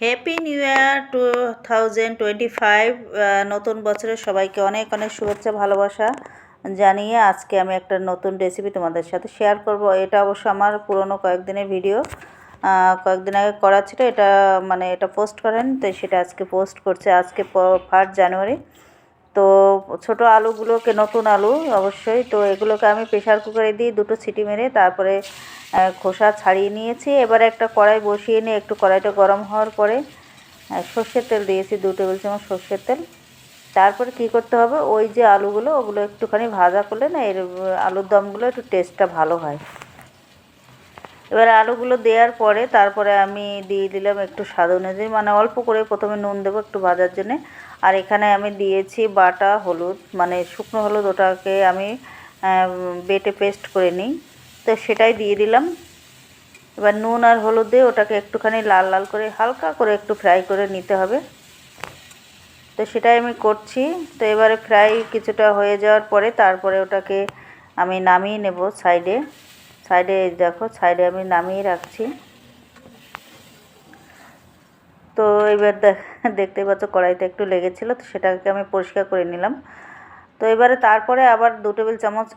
Happy new year two thousand twenty five নতুন বছরের সবাইকে অনেক অনেক শুভেচ্ছা, ভালোবাসা জানিয়ে আজকে আমি একটা নতুন রেসিপি তোমাদের সাথে শেয়ার করব। এটা অবশ্য আমার পুরনো কয়েকদিনের ভিডিও কয়েকদিন আগে করা ছিল। এটা মানে এটা পোস্ট করেন, তো সেটা আজকে পোস্ট করছে। আজকে ফার্স্ট জানুয়ারি তো ছোট আলুগুলোকে, নতুন আলু অবশ্যই। তো এগুলোকে আমি প্রেশার কুকারে দিই দুটো সিটি মেরে তারপরে খোসা ছাড়িয়ে নিয়েছি। এবারে একটা কড়াই বসিয়ে নিয়ে একটু কড়াইটা গরম হওয়ার পরে সর্ষের তেল দিয়েছি, দু টেবিল চামচ সর্ষের তেল। তারপরে কি করতে হবে? ওই যে আলুগুলো, ওগুলো একটুখানি ভাজা করলে না এর আলুর দমগুলো একটু টেস্টটা ভালো হয়। এবার আলুগুলো দেওয়ার পরে, তারপরে আমি দিয়ে দিলাম একটু স্বাদ অনুযায়ী মানে অল্প করে প্রথমে নুন দেবো একটু ভাজার জন্যে। আর এখানে আমি দিয়েছি বাটা, হলুদ মানে শুকনো হলুদ ওটাকে আমি বেটে পেস্ট করে নিই। তো সেটাই দিয়ে দিলাম। এবার নুন আর হলুদ দিয়ে ওটাকে একটুখানি লাল লাল করে, হালকা করে একটু ফ্রাই করে নিতে হবে। তো সেটাই আমি করছি। তো এবারে ফ্রাই কিছুটা হয়ে যাওয়ার পরে তারপরে ওটাকে আমি নামিয়ে নেব সাইডে। সাইডে দেখো, সাইডে আমি নামিয়ে রাখছি। তো এবার দেখতে পাচ্ছ কড়াইতে একটু লেগেছিলো তো সেটাকে আমি পরিষ্কার করে নিলাম। তো এবারে তারপরে আবার দু টেবিল চামচ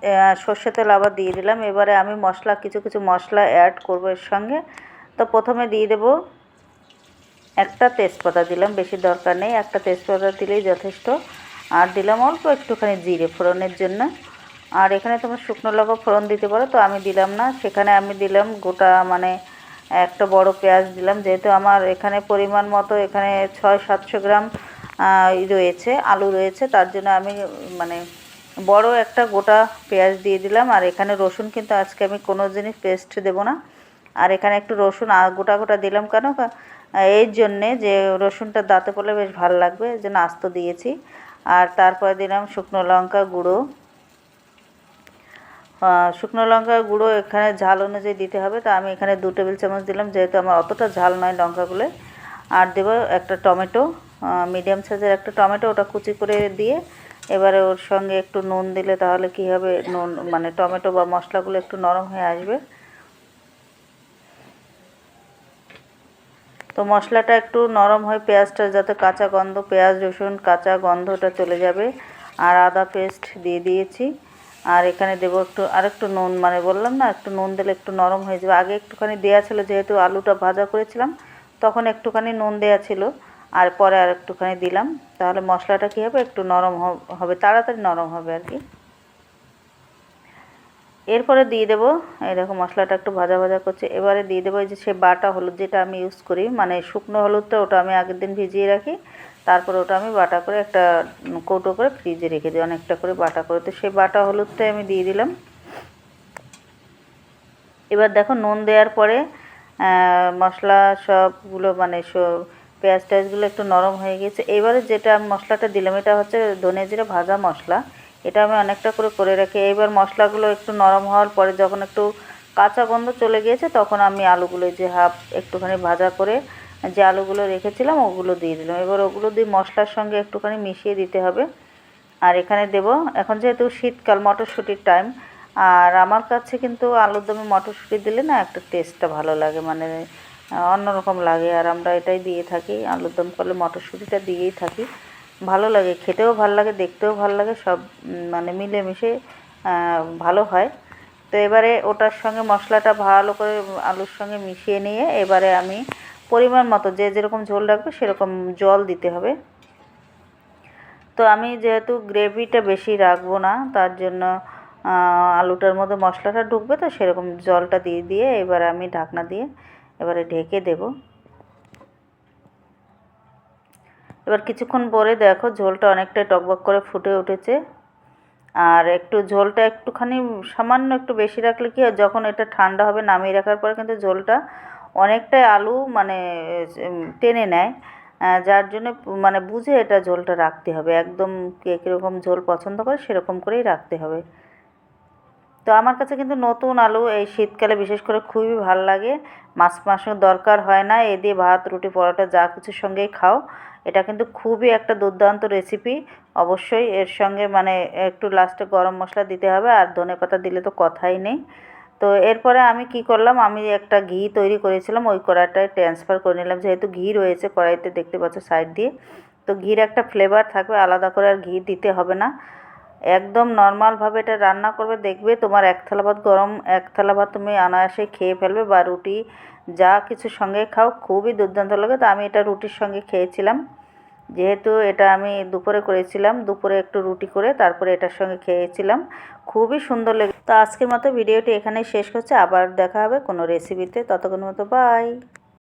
সর্ষে তেল আবার দিয়ে দিলাম। এবারে আমি মশলা, কিছু কিছু মশলা অ্যাড করব এর সঙ্গে। তো প্রথমে দিয়ে দেব একটা তেজপাতা দিলাম, বেশি দরকার নেই। একটা তেজপাতা দিলেই যথেষ্ট। আর দিলাম অল্প একটুখানি জিরে ফোড়নের জন্য। আর এখানে তোমার শুকনো লঙ্কা ফোড়ন দিতে পারো, তো আমি দিলাম না। সেখানে আমি দিলাম গোটা মানে একটা বড় পেঁয়াজ দিলাম। যেহেতু আমার এখানে পরিমাণ মতো এখানে ছয়, সাতশো গ্রাম রয়েছে, আলু রয়েছে, তার জন্য আমি মানে বড় একটা গোটা পেঁয়াজ দিয়ে দিলাম, আর এখানে রসুন কিন্তু আজকে আমি কোনো জিনিস পেস্ট দেব না। আর এখানে একটু রসুন গোটা গোটা দিলাম কেন? এই জন্যে যে রসুনটা দাঁতে পড়লে বেশ ভালো লাগবে, এই জন্য আস্ত দিয়েছি। আর তারপরে দিলাম শুকনো লঙ্কা গুঁড়ো। শুকনো লঙ্কার গুঁড়ো এখানে ঝাল অনুযায়ী দিতে হবে, তা আমি এখানে দু টেবিল চামচ দিলাম, যেহেতু আমার অতটা ঝাল নয় লঙ্কাগুলো আর দেবো একটা টমেটো। মিডিয়াম সাইজের একটা টমেটো, ওটা কুচি করে দিয়ে এবারে ওর সঙ্গে একটু নুন দিলে তাহলে কি হবে? নুন মানে টমেটো বা মশলাগুলো একটু নরম হয়ে আসবে। তো মশলাটা একটু নরম হয় পেঁয়াজটা, যাতে কাঁচা গন্ধ, পেঁয়াজ, রসুন, কাঁচা গন্ধটা চলে যাবে। আর আদা পেস্ট দিয়ে দিয়েছি। আর এখানে দেবো একটু আর একটু নুন মানে বললাম না, একটু নুন দিলে একটু নরম হয়ে যাবে। আগে একটুখানি দেওয়া ছিল, যেহেতু আলুটা ভাজা করেছিলাম, তখন একটুখানি নুন দেওয়া ছিল। আর পরে আর একটুখানি দিলাম। তাহলে মশলাটা কী হবে? একটু নরম হবে, তাড়াতাড়ি নরম হবে আর কি। এরপরে দিয়ে দেবো, এই দেখো মশলাটা একটু ভাজা ভাজা করছে। এবারে দিয়ে দেবো যে সে বাটা হলুদ যেটা আমি ইউজ করি মানে শুকনো হলুদটা ওটা আমি আগের দিন ভিজিয়ে রাখি। তারপর ওটা আমি বাটা করে একটা কৌটো করে ফ্রিজে রেখে দিই, অনেকটা করে বাটা করে। তো সেই বাটা হলুদটাই আমি দিয়ে দিলাম। এবার দেখো নুন দেওয়ার পরে মশলা সবগুলো মানে সব পেঁয়াজ টেয়াজগুলো একটু নরম হয়ে গেছে। এবারে যেটা আমি মশলাটা দিলাম, এটা হচ্ছে ধনে জিরে ভাজা মশলা। এটা আমি অনেকটা করে করে রাখি এইবার মশলাগুলো একটু নরম হওয়ার পরে যখন একটু কাঁচা গন্ধ চলে গিয়েছে, তখন আমি আলুগুলো যে হাফ একটুখানি ভাজা করে যে আলুগুলো রেখেছিলাম, ওগুলো দিয়ে দিলাম। এবার ওগুলো দিয়ে মশলার সঙ্গে একটুখানি মিশিয়ে দিতে হবে। আর এখানে দেব, এখন যেহেতু শীতকাল, মটরশুঁটির টাইম আর আমার কাছে কিন্তু আলুর দমে মটরশুঁটি দিলে না একটা টেস্টটা ভালো লাগে। মানে অন্যরকম লাগে আর আমরা এটাই দিয়ে থাকি, আলুর দম করলে মটরশুঁটিটা দিয়েই থাকি। ভালো লাগে, খেতেও ভালো লাগে, দেখতেও ভালো লাগে, সব মানে মিলেমিশে ভালো হয়। তো এবারে ওটার সঙ্গে মশলাটা ভালো করে আলুর সঙ্গে মিশিয়ে নিয়ে এবারে আমি পরিমাণ মতো যে যেরকম ঝোল রাখবে সেরকম জল দিতে হবে। তো আমি যেহেতু গ্রেভিটা বেশি রাখব না, তার জন্য আলুটার মধ্যে মশলাটা ঢুকবে তো সেরকম জলটা দিয়ে দিয়ে এবার আমি ঢাকনা দিয়ে এবারে ঢেকে দেব। এবার কিছুক্ষণ পরে দেখো ঝোলটা অনেকটাই টকবক করে ফুটে উঠেছে। আর একটু ঝোলটা একটুখানি সামান্য একটু বেশি রাখলে কি যখন এটা ঠান্ডা হবে নামিয়ে রাখার পরে কিন্তু ঝোলটা অনেকটাই আলু মানে টেনে নেয়। যার জন্য মানে বুঝে এটা ঝোলটা রাখতে হবে। একদম কে কীরকম ঝোল পছন্দ করে সেরকম করেই রাখতে হবে। তো আমার কাছে কিন্তু নতুন আলু এই শীতকালে বিশেষ করে খুবই ভালো লাগে। মাছ মাংস দরকার হয় না, এ দিয়ে ভাত, রুটি, পরোটা, যা কিছুর সঙ্গেই খাও। এটা কিন্তু খুবই একটা দুর্দান্ত রেসিপি অবশ্যই এর সঙ্গে মানে একটু লাস্টে গরম মশলা দিতে হবে, আর ধনে পাতা দিলে তো কথাই নেই। তো এরপরে আমি কি করলাম, আমি একটা ঘি তৈরি করেছিলাম, ওই কড়াইটায় ট্রান্সফার করে নিলাম। যেহেতু ঘি রয়েছে কড়াইতে, দেখতে পাচ্ছ সাইড দিয়ে। তো ঘির একটা ফ্লেভার থাকবে, আলাদা করে আর ঘি দিতে হবে না। একদম নর্মালভাবে এটা রান্না করবে, দেখবে তোমার এক থালা ভাত গরম, এক থালা ভাত তুমি অনায়াসে খেয়ে ফেলবে বা রুটি যা কিছু সঙ্গে খাও, খুবই দুর্দান্ত লাগে। তো আমি এটা রুটির সঙ্গে খেয়েছিলাম। যেহেতু এটা আমি দুপুরে করেছিলাম, দুপুরে একটু রুটি করে তারপরে এটার সঙ্গে খেয়েছিলাম। খুবই সুন্দর লেগে তো আজকের মতো ভিডিওটি এখানেই শেষ করছে। আবার দেখা হবে কোনো রেসিপিতে ততক্ষণ মতো বাই